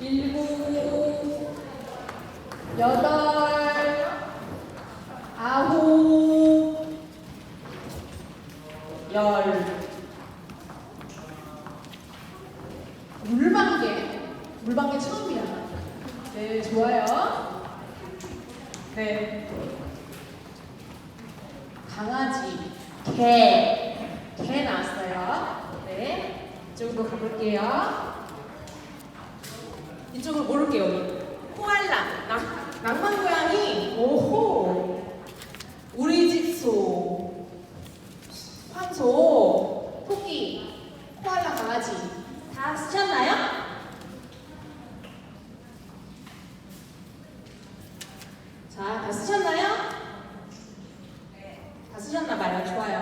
일곱, 여덟, 아홉, 물방개, 물방개 처음이야. 네, 좋아요. 네. 강아지 개, 개 나왔어요. 네. 이쪽으로 가볼게요. 이쪽으로 모를게요. 코알라. 낭, 낭만 고양이. 오호. 우리 집 소. 황소. 토끼. 코알라 강아지. 다 쓰셨나요? 자, 다 쓰셨나요? 네. 다 쓰셨나봐요. 좋아요.